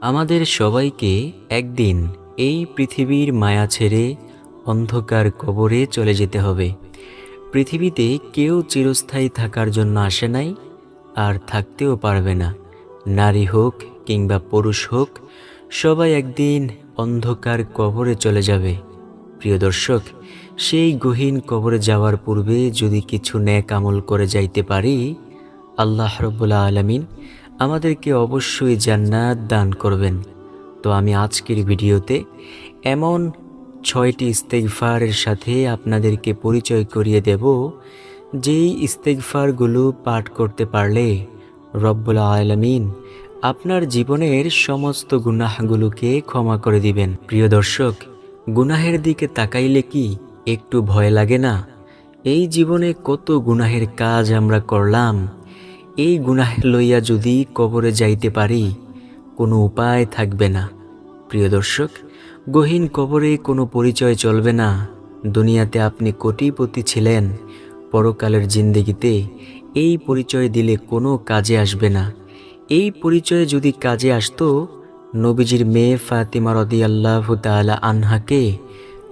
আমাদের সবাইকে একদিন এই পৃথিবীর মায়া ছেড়ে অন্ধকার কবরে চলে যেতে হবে। পৃথিবীতে কেউ চিরস্থায়ী থাকার জন্য আসে নাই আর থাকতেও পারবে না। নারী হোক কিংবা পুরুষ হোক, সবাই একদিন অন্ধকার কবরে চলে যাবে। প্রিয় দর্শক, সেই গহীন কবরে যাওয়ার পূর্বে যদি কিছু ন্যাক আমল করে যাইতে পারি, আল্লাহ রব্বুল্লা আলমিন আমাদেরকে অবশ্যই জান্নাত দান করবেন। তো আমি আজকের ভিডিওতে এমন ছয়টি ইস্তেগফারের সাথে আপনাদেরকে পরিচয় করিয়ে দেব, যেই ইস্তেগফারগুলো পাঠ করতে পারলে রব্বুল আলমিন আপনার জীবনের সমস্ত গুনাহগুলোকে ক্ষমা করে দিবেন। প্রিয় দর্শক, গুনাহের দিকে তাকাইলে কি একটু ভয় লাগে না? এই জীবনে কত গুনাহের কাজ আমরা করলাম এই গুনাহ লইয়া যদি কবরে যাইতে পারি, কোনো উপায় থাকবে না। প্রিয় দর্শক, গহীন কবরে কোনো পরিচয় চলবে না। দুনিয়াতে আপনি কোটিপতি ছিলেন, পরকালের জিন্দেগিতে এই পরিচয় দিলে কোনো কাজে আসবে না। এই পরিচয়ে যদি কাজে আসতো, নবীজির মেয়ে ফাতিমা রদি আল্লাহ তালা আনহাকে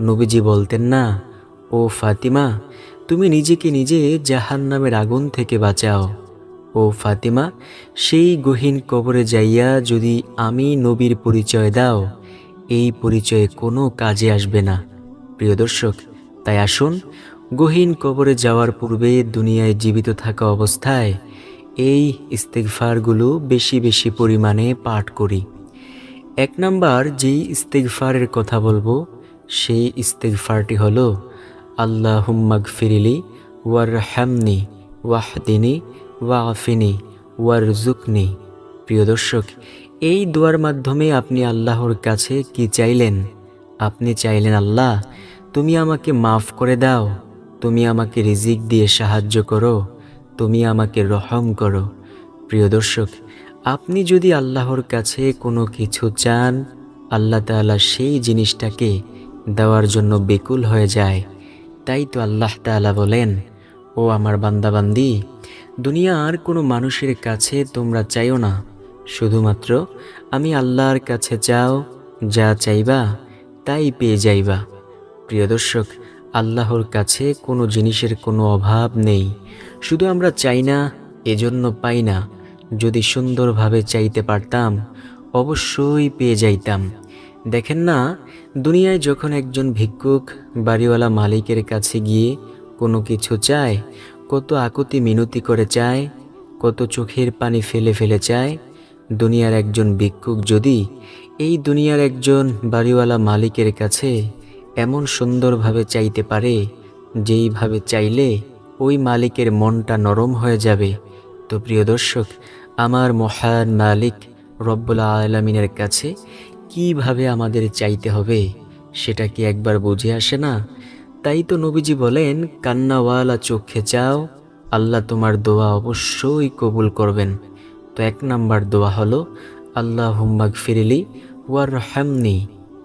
নবীজি বলতেন, না, ও ফাতিমা, তুমি নিজেকে নিজে জাহান নামের আগুন থেকে বাঁচাও। ও ফাতিমা, সেই গহীন কবরে যাইয়া যদি আমি নবীর পরিচয় দাও, এই পরিচয়ে কোনো কাজে আসবে না। প্রিয় দর্শক, তাই আসুন, গহীন কবরে যাওয়ার পূর্বে দুনিয়ায় জীবিত থাকা অবস্থায় এই ইস্তেগফারগুলো বেশি বেশি পরিমাণে পাঠ করি। এক নাম্বার যেই ইস্তেগফারের কথা বলব, সেই ইস্তেগফারটি হলো আল্লাহ হুম্মাগ ফিরিলি ওয়ার হ্যামনি ওয়াহদিনী ওয়াফিনি ওয়ারজুকনি প্রিয় দর্শক, এই দোয়ার মাধ্যমে আপনি আল্লাহর কাছে কি চাইলেন? আপনি চাইলেন, আল্লাহ, তুমি আমাকে মাফ করে দাও, তুমি আমাকে রিজিক দিয়ে সাহায্য করো, তুমি আমাকে রহম করো। প্রিয় দর্শক, আপনি যদি আল্লাহর কাছে কোনো কিছু চান, আল্লাহ তাআলা সেই জিনিসটাকে দেওয়ার জন্য বেকুল হয়ে যায়। তাই তো আল্লাহ তাআলা বলেন, ও আমার বান্দাবান্দি দুনিয়ার কোনো মানুষের কাছে তোমরা চাইও না। শুধুমাত্র আমি আল্লাহর কাছে চাও, যা চাইবা, তাই পেয়ে যাইবা। প্রিয় দর্শক, আল্লাহর কাছে কোনো জিনিসের কোনো অভাব নেই। শুধু আমরা চাই না, এজন্য পাই না। যদি সুন্দরভাবে চাইতে পারতাম, অবশ্যই পেয়ে যাইতাম। দেখেন না, দুনিয়ায় যখন একজন ভিক্ষুক, বাড়িওয়ালা মালিকের কাছে গিয়ে কোনো কিছু চায় কত আকুতি মিনতি করে চায়, কত চোখের পানি ফেলে ফেলে চায়, দুনিয়ার একজন ভিক্ষুক যদি এই দুনিয়ার একজন বাড়িওয়ালা মালিকের কাছে এমন সুন্দরভাবে চাইতে পারে, যেইভাবে চাইলে ওই মালিকের মনটা নরম হয়ে যাবে। তো প্রিয় দর্শক, আমার মহান মালিক রব্বুল আলমিনের কাছে কীভাবে আমাদের চাইতে হবে, সেটা কি একবার বুঝে আসে না? তাই তো নবীজি বলেন, কান্নাওয়ালা চোখে চাও, আল্লাহ তোমার দোয়া অবশ্যই কবুল করবেন। তো এক নাম্বার দোয়া হলো আল্লাহ হুম্মাগ ফিরিলি ওয়ার হামনি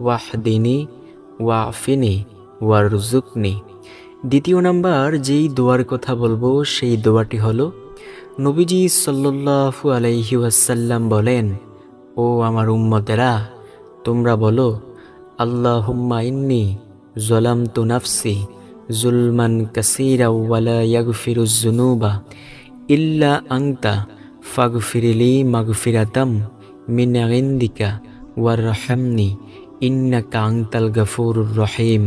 ওয়াহদিনী ওয়ার রুজুকনি দ্বিতীয় নাম্বার, যেই দোয়ার কথা বলব, সেই দোয়াটি হলো, নবীজি সাল্লাল্লাহু আলাইহি ওয়াসাল্লাম বলেন, ও আমার উম্মতেরা, তোমরা বলো আল্লাহ হুম্মা ইন্নি জলাম তু নাফসি জুলমান কাসিরা ওয়ালা ইল্লা আংতা ফাগফিরিলি মাগফিরাতাম মিন ইন্দিকা ওয়ারহামনি ইন্নাকা আংতাল গফুরুর রহিম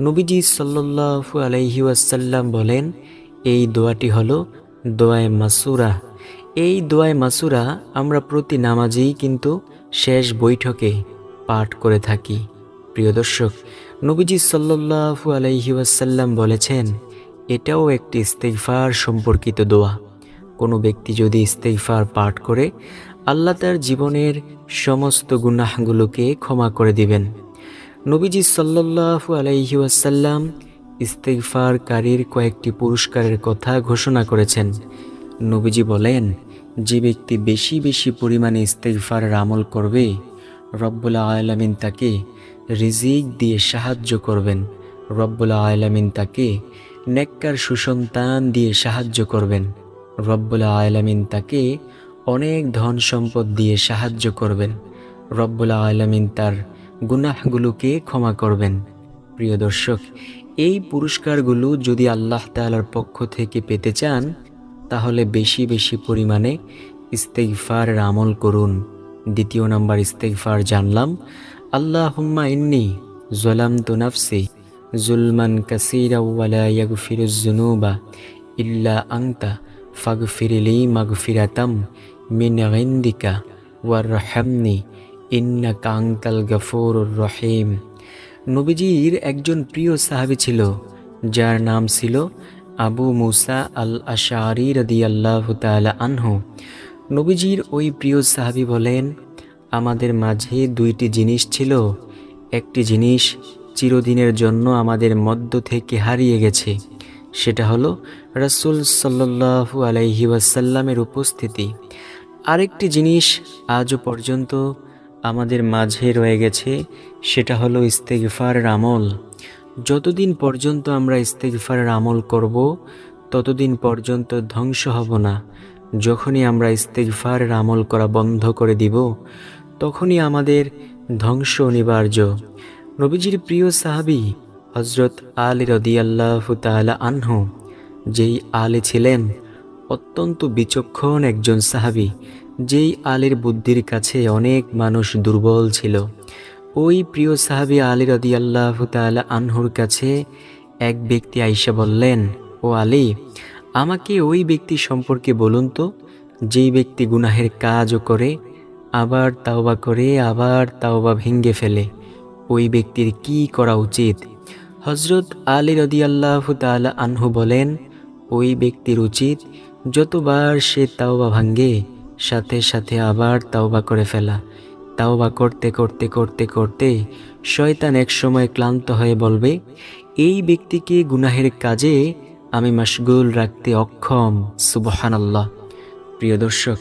নবীজি সাল্লাল্লাহু আলাইহি ওয়াসাল্লাম বলেন, এই দোয়াটি হলো দোয়ায় মাসুরা। এই দোয়ায় মাসুরা আমরা প্রতি নামাজেই কিন্তু শেষ বৈঠকে পাঠ করে থাকি। প্রিয় দর্শক নবীজি সাল্লাল্লাহু আলাইহি ওয়াসাল্লাম বলেছেন, এটাও একটি ইস্তেগফার সম্পর্কিত দোয়া। কোনো ব্যক্তি যদি ইস্তেগফার পাঠ করে, আল্লাহ তার জীবনের সমস্ত গুনাহগুলোকে ক্ষমা করে দিবেন। নবীজি সাল্লাল্লাহু আলাইহি ওয়াসাল্লাম ইস্তেগফারকারীর কয়েকটি পুরস্কারের কথা ঘোষণা করেছেন। নবীজি বলেন, যে ব্যক্তি বেশি বেশি পরিমাণে ইস্তেগফারের আমল করবে, রব্বুল আলামিন তাকে রিজিক দিয়ে সাহায্য করবেন। রব্বুল আয়লামিন তাকে নেককার সুসন্তান দিয়ে সাহায্য করবেন। রব্বুল আয়লামিন তাকে অনেক ধন সম্পদ দিয়ে সাহায্য করবেন। রব্বুল আয়লামিন তার গুনাহগুলোকে ক্ষমা করবেন। প্রিয় দর্শক, এই পুরস্কারগুলো যদি আল্লাহ তালার পক্ষ থেকে পেতে চান, তাহলে বেশি বেশি পরিমাণে ইস্তেগফারের আমল করুন। দ্বিতীয় নাম্বার ইস্তেগফার জানলাম আল্লাহ হুম্মা ইন্নি জলাম তু নাফসি জুলমান কাসিরা ওয়ালা ইয়াগফিরুজ জুনুবা ইল্লা আংতা ফাগফিরিলি মাগফিরাতাম মিন ইন্দিকা ওয়ারহামনি ইন্নাকা আনতাল গফুরুর রহিম। নবীজির একজন প্রিয় সাহাবী ছিল, যার নাম ছিল আবু মুসা আল আশারি রদি আল্লাহ তালা আনহু। নবীজির ওই প্রিয় সাহাবী বলেন আমাদের মাঝে দুইটি জিনিস ছিল। একটি জিনিস চিরদিনের জন্য আমাদের মধ্য থেকে হারিয়ে গেছে, সেটা হলো রাসূল সাল্লাল্লাহু আলাইহি ওয়াসাল্লামের উপস্থিতি। আরেকটি জিনিস আজও পর্যন্ত আমাদের মাঝে রয়ে গেছে, সেটা হলো ইস্তেগফারের আমল। যতদিন পর্যন্ত আমরা ইস্তেগফারের আমল করব, ততদিন পর্যন্ত ধ্বংস হব না। যখনই আমরা ইস্তেগফারের আমল করা বন্ধ করে দিব তখনই আমাদের ধ্বংস অনিবার্য। নবীজির প্রিয় সাহাবী হজরত আলী রদিয়াল্লাহ তালা আনহু, যেই আলী ছিলেন, অত্যন্ত বিচক্ষণ একজন সাহাবী, যেই আলীর বুদ্ধির কাছে অনেক মানুষ দুর্বল ছিল। ওই প্রিয় সাহাবী আলী রদিয়াল্লাহ তালা আনহুর কাছে এক ব্যক্তি আইসা বললেন, ও আলী, আমাকে ওই ব্যক্তি সম্পর্কে বলুন তো, যেই ব্যক্তি গুনাহের কাজও করে আবার তাওবা করে, আবার তাওবা ভেঙ্গে ফেলে। ওই ব্যক্তির কি করা উচিত? হজরত আলী রদিয়াল্লাহ তালা আনহু বলেন, ওই ব্যক্তির উচিত যতবার সে তাওবা ভাঙ্গে সাথে সাথে আবার তাওবা করে ফেলা। তাওবা করতে করতে করতে করতে শয়তান এক সময় ক্লান্ত হয়ে বলবে, এই ব্যক্তিকে গুনাহের কাজে আমি মাসগুল রাখতে অক্ষম সুবহানাল্লাহ। প্রিয় দর্শক,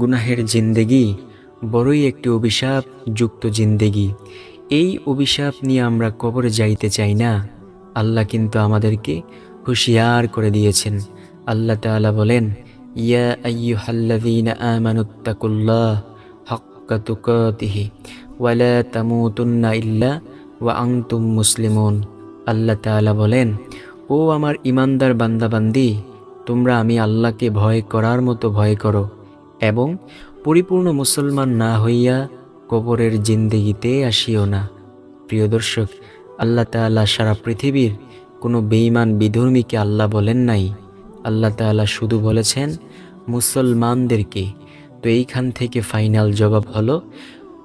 গুনাহের জিন্দেগি বড়ই একটি অভিশাপ যুক্ত জিন্দেগি। এই অভিশাপ নিয়ে আমরা কবরে যাইতে চাই না। আল্লাহ কিন্তু আমাদেরকে হুঁশিয়ার করে দিয়েছেন। আল্লাহ তাআলা বলেন, ইয়া আইয়ুহাল্লাযীনা আমানুত্তাকুল্লাহ হাক্কা তুকাতিহি তামুতুন্না ইল্লা ওয়া আনতুম মুসলিমুন। আল্লাহ বলেন, ও আমার ইমানদার বান্দাবান্দি, তোমরা আমি আল্লাহকে ভয় করার মতো ভয় করো এবং পরিপূর্ণ মুসলমান না হইয়া কবরের জিন্দেগিতে আসিও না। প্রিয় দর্শক, আল্লাহ তাআলা সারা পৃথিবীর কোনো বেঈমান বিধর্মীকে আল্লাহ বলেন নাই। আল্লাহ তাআলা শুধু বলেছেন, মুসলমানদেরকে। তো এইখান থেকে ফাইনাল জবাব হলো,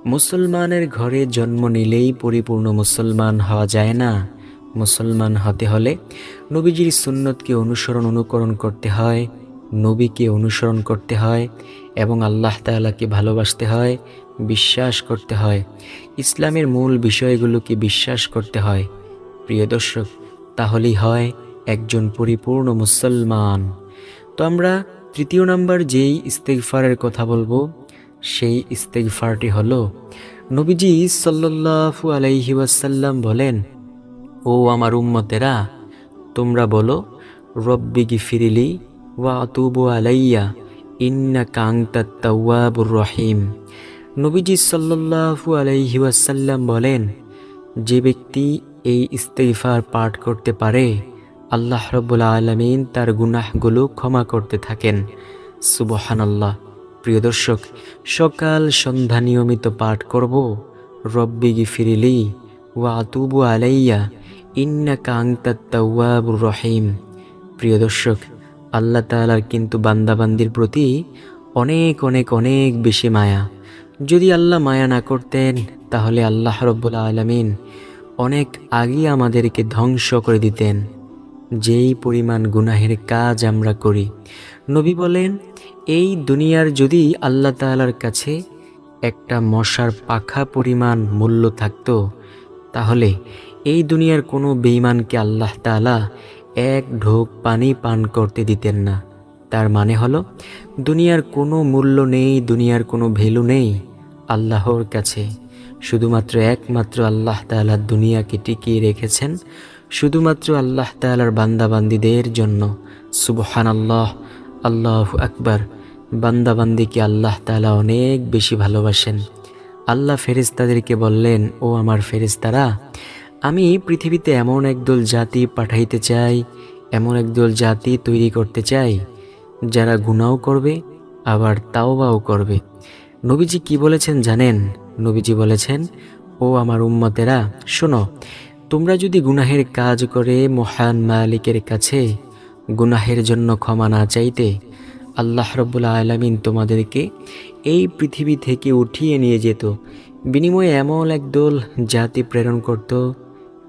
মুসলমানের ঘরে জন্ম নিলেই পরিপূর্ণ মুসলমান হওয়া যায় না। মুসলমান হতে হলে নবীজির সুন্নতকে অনুসরণ অনুকরণ করতে হয়, নবীকে অনুসরণ করতে হয় এবং আল্লাহ তাআলাকে ভালোবাসতে হয়, বিশ্বাস করতে হয়। ইসলামের মূল বিষয়গুলোকে বিশ্বাস করতে হয়। প্রিয় দর্শক, তাহলেই হয় একজন পরিপূর্ণ মুসলমান। তো আমরা তৃতীয় নাম্বার যেই ইস্তেগফারের কথা বলব, সেই ইস্তেগফারটি হলো, নবীজি সাল্লাল্লাহু আলাইহি ওয়াসাল্লাম বলেন, ও আমার উম্মতেরা, তোমরা বলো, রব্বি গিফিরিলি ওয়া আতুবু আলাইয়া ইন্না কাংতা তাওয়াবুর রহিম। নবীজি সাল্লাল্লাহু আলাইহি ওয়াসাল্লাম বলেন, যে ব্যক্তি এই ইস্তেগফার পাঠ করতে পারে, আল্লাহ রব্বুল আলমিন তার গুনাহগুলো ক্ষমা করতে থাকেন। সুবহানাল্লাহ। প্রিয় দর্শক, সকাল সন্ধ্যা নিয়মিত পাঠ করব, রব্বি গিফিরিলি ওয়া আতুবু আলাইয়া ইন্না কাংতাত্তাওয়াবুর রহিম। প্রিয় দর্শক আল্লাহ তাআলার কিন্তু বান্দাবান্দির প্রতি অনেক অনেক অনেক বেশি মায়া। যদি আল্লাহ মায়া না করতেন, তাহলে আল্লাহ রব্বুল আলমিন অনেক আগে আমাদেরকে ধ্বংস করে দিতেন। যেই পরিমাণ গুনাহের কাজ আমরা করি। নবী বলেন, এই দুনিয়ার যদি আল্লাহ তাআলার কাছে একটা মশার পাখা পরিমাণ মূল্য থাকতো, তাহলে এই দুনিয়ার কোনো বেঈমানকে আল্লাহ তাআলা এক ঢোক পানি পান করতে দিতেন না। তার মানে হলো, দুনিয়ার কোনো মূল্য নেই, দুনিয়ার কোনো ভ্যালু নেই আল্লাহর কাছে। শুধুমাত্র একমাত্র আল্লাহ তাআলা দুনিয়াকে টিকিয়ে রেখেছেন, শুধুমাত্র আল্লাহ তাআলার বান্দাবান্দিদের জন্য। সুবহান আল্লাহ আল্লাহ আকবার, বান্দাবান্দিকে আল্লাহ তালা অনেক বেশি ভালোবাসেন। আল্লাহ ফেরেশতাদেরকে বললেন, ও আমার ফেরেশতারা আমি পৃথিবীতে এমন একদল জাতি পাঠাইতে চাই, এমন একদল জাতি তৈরি করতে চাই, যারা গুনাও করবে, আবার তাওবাও করবে। নবীজি কি বলেছেন জানেন? নবীজি বলেছেন, ও আমার উম্মতেরা, শোনো, তোমরা যদি গুনাহের কাজ করে মহান মালিকের কাছে, গুনাহের জন্য ক্ষমা না চাইতে, আল্লাহ রব্বুল আলমিন তোমাদেরকে এই পৃথিবী থেকে উঠিয়ে নিয়ে যেত। বিনিময়ে এমন একদল জাতি প্রেরণ করত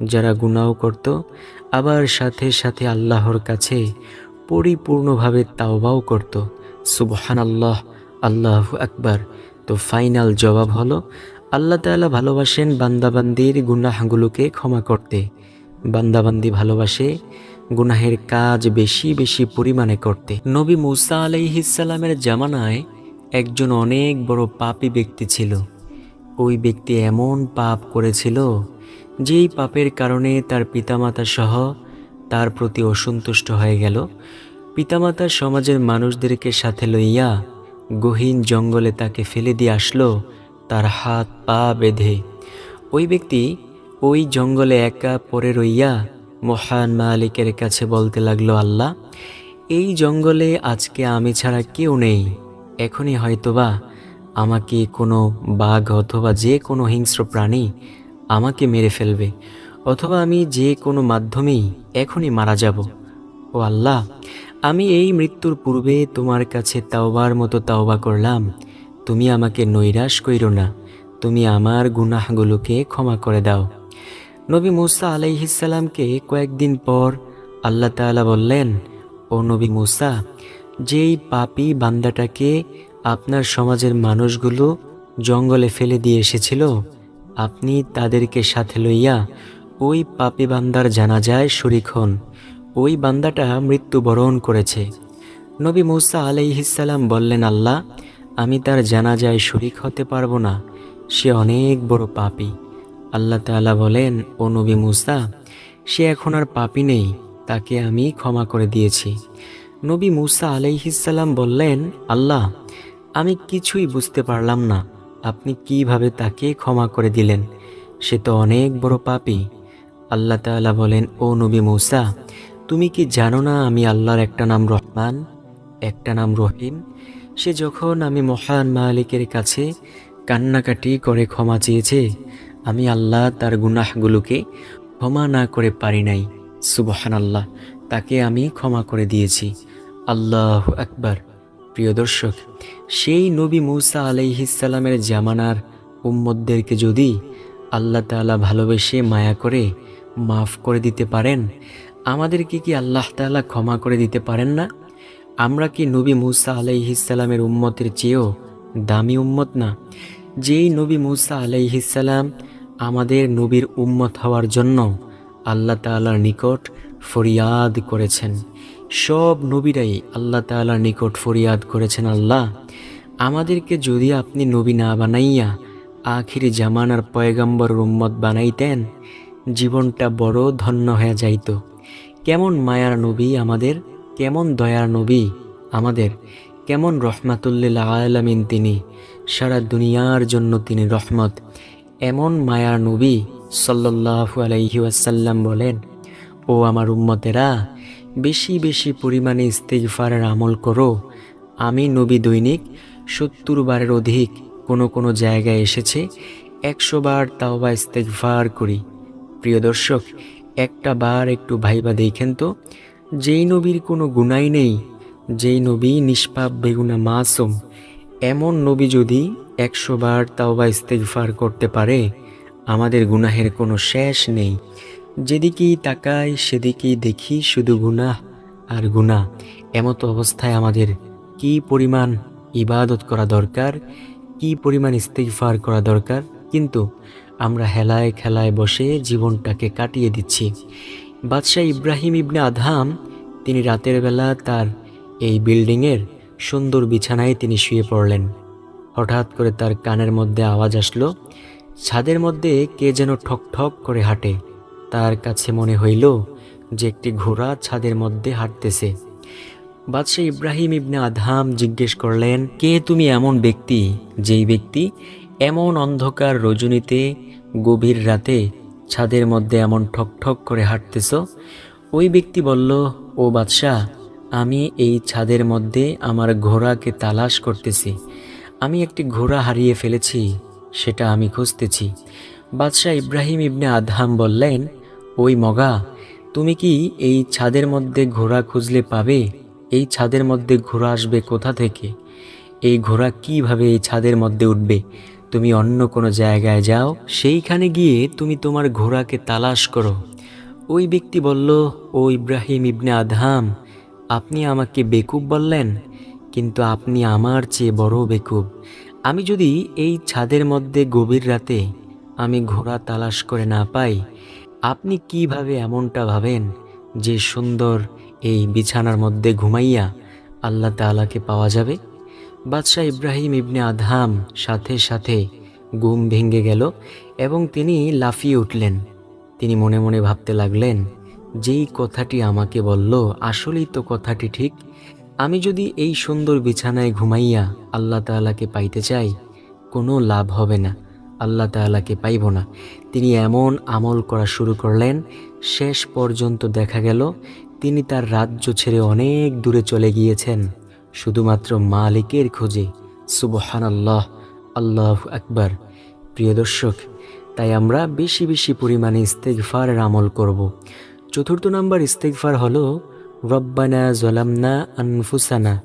যারা গুনাও করত, আবার সাথে সাথে আল্লাহর কাছে পরিপূর্ণভাবে তাওবাও করত। সুবহান আল্লাহ আল্লাহ আকবার। তো ফাইনাল জবাব হলো, আল্লাহ তাআলা ভালোবাসেন বান্দাবান্দির গুনাহগুলোকে ক্ষমা করতে। বান্দাবান্দি ভালোবাসে গুনাহের কাজ বেশি বেশি পরিমাণে করতে। নবী মুসা আলাইহিসাল্লামের জামানায় একজন অনেক বড় পাপী ব্যক্তি ছিল। ওই ব্যক্তি এমন পাপ করেছিল যেই পাপের কারণে তার পিতামাতা সহ তার প্রতি অসন্তুষ্ট হয়ে গেল পিতামাতা সমাজের মানুষদেরকে সাথে লইয়া গহীন জঙ্গলে তাকে ফেলে দিয়ে আসলো, তার হাত পা বেঁধে। ওই ব্যক্তি ওই জঙ্গলে একা পরে রইয়া মহান মালিকের কাছে বলতে লাগল, আল্লাহ, এই জঙ্গলে আজকে আমি ছাড়া কেউ নেই। এখনই হয়তোবা আমাকে কোনো বাঘ অথবা যে কোনো হিংস্র প্রাণী আমাকে মেরে ফেলবে, অথবা আমি যে কোনো মাধ্যমেই এখনই মারা যাব। ও আল্লাহ, আমি এই মৃত্যুর পূর্বে তোমার কাছে তাওবার মতো তাওবা করলাম। তুমি আমাকে নৈরাশ কইরো না, তুমি আমার গুনাহগুলোকে ক্ষমা করে দাও। নবী মুসা আলাইহিসাল্লামকে কয়েকদিন পর আল্লাহ তাআলা বললেন, ও নবী মুসা, যেই পাপী বান্দাটাকে আপনার সমাজের মানুষগুলো জঙ্গলে ফেলে দিয়ে এসেছিল আপনি তাদেরকে সাথে লইয়া ওই পাপী বান্দার জানাজায় শরিক হন। ওই বান্দাটা মৃত্যুবরণ করেছে। নবী মুসা আলাইহিসাল্লাম বললেন, আল্লাহ, আমি তার জানাজায় শরিক হতে পারব না। সে অনেক বড় পাপী। আল্লাহ তাআলা বলেন, ও নবী মুসা, সে এখন আর পাপী নেই, তাকে আমি ক্ষমা করে দিয়েছি। নবী মুসা আলাইহিসাল্লাম বললেন, আল্লাহ, আমি কিছুই বুঝতে পারলাম না। আপনি কীভাবে তাকে ক্ষমা করে দিলেন? সে তো অনেক বড় পাপী। আল্লাহ তাআলা বলেন, ও নবী মৌসা, তুমি কি জানো না আমি আল্লাহর একটা নাম রহমান, একটা নাম রহিম? সে যখন আমি মহান মালিকের কাছে কান্নাকাটি করে ক্ষমা চেয়েছে, আমি আল্লাহ তার গুনাহগুলোকে ক্ষমা না করে পারি নাই। সুবহান আল্লাহ তাকে আমি ক্ষমা করে দিয়েছি। আল্লাহ আকবার। প্রিয় দর্শক, সেই নবী মুসা আলাইহিসাল্লামের জামানার উম্মদদেরকে যদি আল্লাহ তাআলা ভালোবেসে মায়া করে মাফ করে দিতে পারেন, আমাদেরকে কি আল্লাহ তাআলা ক্ষমা করে দিতে পারেন না? আমরা কি নবী মুসা আলাইহিসাল্লামের উম্মতের চেয়েও দামি উম্মত না? যেই নবী মুসা আলাইহিসাল্লাম আমাদের নবীর উম্মত হওয়ার জন্য আল্লাহ তাআলার নিকট ফরিয়াদ করেছেন। সব নবীরাই আল্লাহ তাআলার নিকট ফরিয়াদ করেছেন, আল্লাহ। আমাদেরকে যদি আপনি নবী না বানাইয়া আখিরি জামানার পয়গাম্বর উম্মত বানাইতেন, জীবনটা বড় ধন্য হয়ে যাইত। কেমন মায়ার নবী আমাদের, কেমন দয়ার নবী আমাদের, কেমন রহমাতুল্লিল আলামিন তিনি, সারা দুনিয়ার জন্য তিনি রহমত। এমন মায়ার নবী সাল্লাল্লাহু আলাইহি ওয়াসাল্লাম বলেন, ও আমার উম্মতেরা বেশি বেশি পরিমাণে ইস্তেগফারের আমল করো। আমি নবী দৈনিক সত্তর বারের অধিক কোনো কোনো জায়গায় এসেছে, একশো বার তাও বা ইস্তেগফার করি। প্রিয় দর্শক, একটা বার একটু ভাইবা দেখেন তো, যেই নবীর কোনো গুণাই নেই, যেই নবী নিষ্পাপ, বেগুনা মাসুম, এমন নবী যদি একশো বার তাও বা ইস্তেগফার করতে পারে, আমাদের গুনাহের কোনো শেষ নেই। যেদিকেই তাকাই, সেদিকেই দেখি শুধু গুনাহ আর গুনাহ। এমত অবস্থায় আমাদের কি পরিমাণ ইবাদত করা দরকার, কি পরিমাণ ইস্তেগফার করা দরকার? কিন্তু আমরা হেলায় খেলায় বসে জীবনটাকে কাটিয়ে দিচ্ছি। বাদশাহ ইব্রাহিম ইবনে আধাম তিনি রাতের বেলা তার এই বিল্ডিংয়ের সুন্দর বিছানায় তিনি শুয়ে পড়লেন। হঠাৎ করে তার কানের মধ্যে আওয়াজ আসলো, ছাদের মধ্যে কে যেন ঠক ঠক করে হাঁটে। তার কাছে মনে হইল যে একটি ঘোড়া ছাদের মধ্যে হাঁটতেছে। বাদশাহ ইব্রাহিম ইবনে আধাম জিজ্ঞেস করলেন, কে তুমি এমন ব্যক্তি যেই ব্যক্তি এমন অন্ধকার রজনীতে গভীর রাতে ছাদের মধ্যে এমন ঠক ঠক করে হাঁটতেছ? ওই ব্যক্তি বলল, ও বাদশাহ, আমি এই ছাদের মধ্যে আমার ঘোড়াকে তালাশ করতেছি। আমি একটি ঘোড়া হারিয়ে ফেলেছি, সেটা আমি খুঁজতেছি। বাদশাহ ইব্রাহিম ইবনে আধাম বললেন ওই মগা, তুমি কি এই ছাদের মধ্যে ঘোড়া খুঁজলে পাবে? এই ছাদের মধ্যে ঘোড়া আসবে কোথা থেকে? এই ঘোড়া কীভাবে এই ছাদের মধ্যে উঠবে? তুমি অন্য কোনো জায়গায় যাও, সেইখানে গিয়ে তুমি তোমার ঘোড়াকে তালাশ করো। ওই ব্যক্তি বলল, ও ইব্রাহিম ইবনে আদহাম, আপনি আমাকে বেকুব বললেন, কিন্তু আপনি আমার চেয়ে বড় বেকুব। আমি যদি এই ছাদের মধ্যে গভীর রাতে আমি ঘোড়া তালাশ করে না পাই আপনি কীভাবে এমনটা ভাবেন যে সুন্দর এই বিছানার মধ্যে ঘুমাইয়া আল্লাহ তাআলাকে পাওয়া যাবে? বাদশাহ ইব্রাহিম ইবনে আধাম সাথে সাথে ঘুম ভেঙে গেল এবং তিনি লাফিয়ে উঠলেন। তিনি মনে মনে ভাবতে লাগলেন, যেই কথাটি আমাকে বলল, আসলেই তো কথাটি ঠিক। আমি যদি এই সুন্দর বিছানায় ঘুমাইয়া আল্লাহ তাআলাকে পাইতে চাই, কোনো লাভ হবে না। আল্লাহ তাআলাকে পাইব না। তিনি এমন আমল করা শুরু করলেন, শেষ পর্যন্ত দেখা গেল তিনি তার রাজ্য ছেড়ে অনেক দূরে চলে গিয়েছেন, শুধুমাত্র মালিকের খোঁজে। সুবহান আল্লাহ আল্লাহ আকবার। প্রিয় দর্শক, তাই আমরা বেশি বেশি পরিমাণে ইস্তেগফারের আমল করব। চতুর্থ নাম্বার ইস্তেগফার হলো, রব্বানা জলামনা আনফুসানা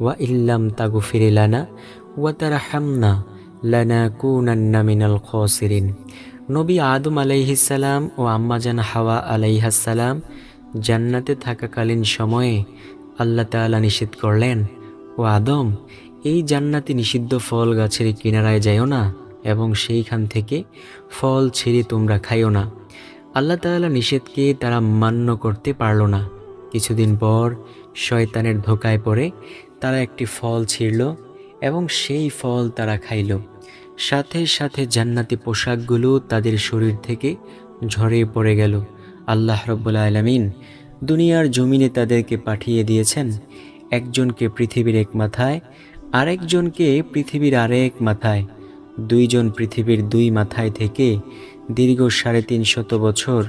ওয়া ইল্লাম তাগু ফিরিলানা ওয়া তারাহামনা। লানা কুনান্না মিনাল নবী আদম আলাইহিসাল্লাম ও আম্মাজান হাওয়া আলাইহাসাল্লাম জান্নাতে থাকাকালীন সময়ে আল্লাহ তাআলা নিষেধ করলেন, ও আদম, এই জান্নাতি নিষিদ্ধ ফল গাছের কিনারায় যাইও না এবং সেইখান থেকে ফল ছিঁড়ে তোমরা খাইও না। আল্লাহ তাআলা নিষেধকে তারা মান্য করতে পারল না। কিছুদিন পর শয়তানের ধোকায় পড়ে তারা একটি ফল ছিঁড়ল এবং সেই ফল তারা খাইল। সাথে সাথে জান্নাতি পোশাকগুলো তাদের শরীর থেকে ঝরে পড়ে গেল। আল্লাহ রব্বুল আলমিন দুনিয়ার জমিনে তাদেরকে পাঠিয়ে দিয়েছেন। একজনকে পৃথিবীর এক মাথায়, আরেকজনকে পৃথিবীর আরেক মাথায়। দুইজন পৃথিবীর দুই মাথায় থেকে দীর্ঘ সাড়ে তিন শত বছর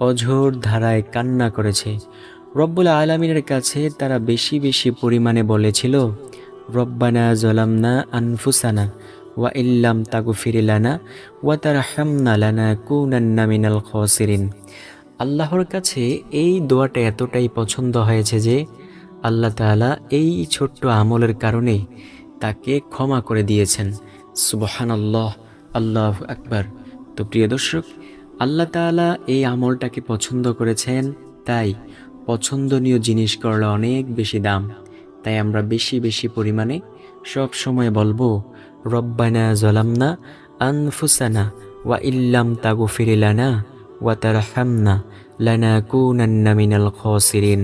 অঝোর ধারায় কান্না করেছে। রব্বুল আলমিনের কাছে তারা বেশি বেশি পরিমাণে বলেছিল, রব্বানা জলামনা আনফুসানা। ওয়া ইল্লাম তাগু ফিরিলানা ওয়া তার হামনা লানা কুনান্না মিনাল খসিরিন আল্লাহর কাছে এই দোয়াটা এতটাই পছন্দ হয়েছে যে আল্লাহ তাআলা এই ছোট্ট আমলের কারণে তাকে ক্ষমা করে দিয়েছেন। সুবহান আল্লাহ আল্লাহ আকবার। তো প্রিয় দর্শক, আল্লাহ তাআলা এই আমলটাকে পছন্দ করেছেন, তাই পছন্দনীয় জিনিস করলে অনেক বেশি দাম। তাই আমরা বেশি বেশি পরিমাণে সব সময় বলব রব্বানা জলামনা আনফুসানা ওয়া ইল্লাম তাগু ফিরিলানা ওয়া তারহামনা লানা কুনান্না মিনাল খসিরিন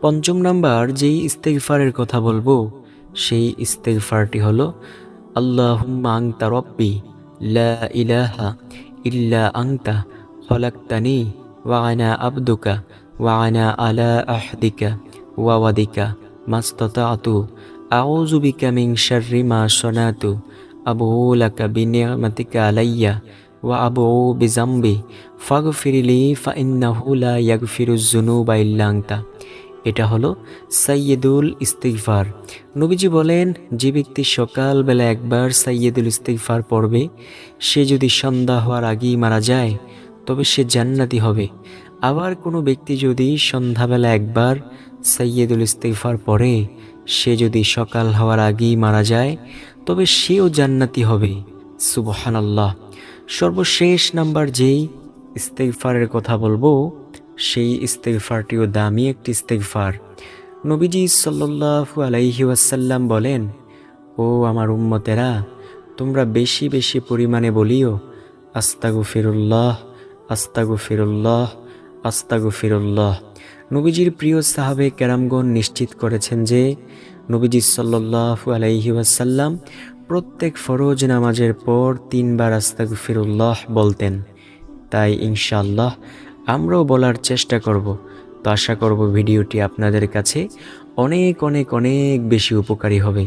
পঞ্চম নাম্বার, যেই ইস্তেগফারের কথা বলব, সেই ইস্তেগফারটি হলো, আল্লাহুম্মা আংতা রব্বি, লা ইলাহা ইল্লা আংতা খলাক্তানি ওয়া আনা আবদুকা ওয়া আলা আহদিকা ওয়া ওয়াদিকা মাস্তাতাতু। আউযু বিকা মিন শাররি মা সনাতু আবু লাকা বিনিয়ামাতিকা আলাইয়া ওয়া আবু বিজাম্বি ফাগফিরলি ফাইন্নাহু লা ইয়াগফিরুজ যুনুবা ইল্লা আনতা এটা হলো সাইয়েদুল ইস্তিগফার। নবীজি বলেন, যে ব্যক্তি সকালবেলা একবার সাইয়েদুল ইস্তিগফার পড়বে, সে যদি সন্ধ্যা হওয়ার আগেই মারা যায়, তবে সে জান্নাতি হবে। আবার কোনো ব্যক্তি যদি সন্ধ্যাবেলা একবার সাইয়েদুল ইস্তেফার পরে সে যদি সকাল হওয়ার আগেই মারা যায়, তবে সেও জান্নাতি হবে। সুবহানাল্লাহ। সর্বশেষ নাম্বার যেই ইস্তেগফারের কথা বলব, সেই ইস্তেগফারটিও দামি একটি ইস্তেগফার। নবীজি সাল্লাল্লাহু আলাইহি ওয়াসাল্লাম বলেন, ও আমার উম্মতেরা, তোমরা বেশি বেশি পরিমাণে বলিও আস্তাগু ফিরুল্লাহ আস্তাগু ফিরুল্লাহ আস্তাগু ফিরুল্লাহ নবীজির প্রিয় সাহাবে ক্যারামগণ নিশ্চিত করেছেন যে, নবীজি সাল্লু আলাইহি ওয়াসাল্লাম প্রত্যেক ফরোজ নামাজের পর তিনবার আস্তাক ফিরুল্লাহ বলতেন। তাই ইনশাল্লাহ আমরাও বলার চেষ্টা করব। তো আশা করব ভিডিওটি আপনাদের কাছে অনেক অনেক অনেক বেশি উপকারী হবে।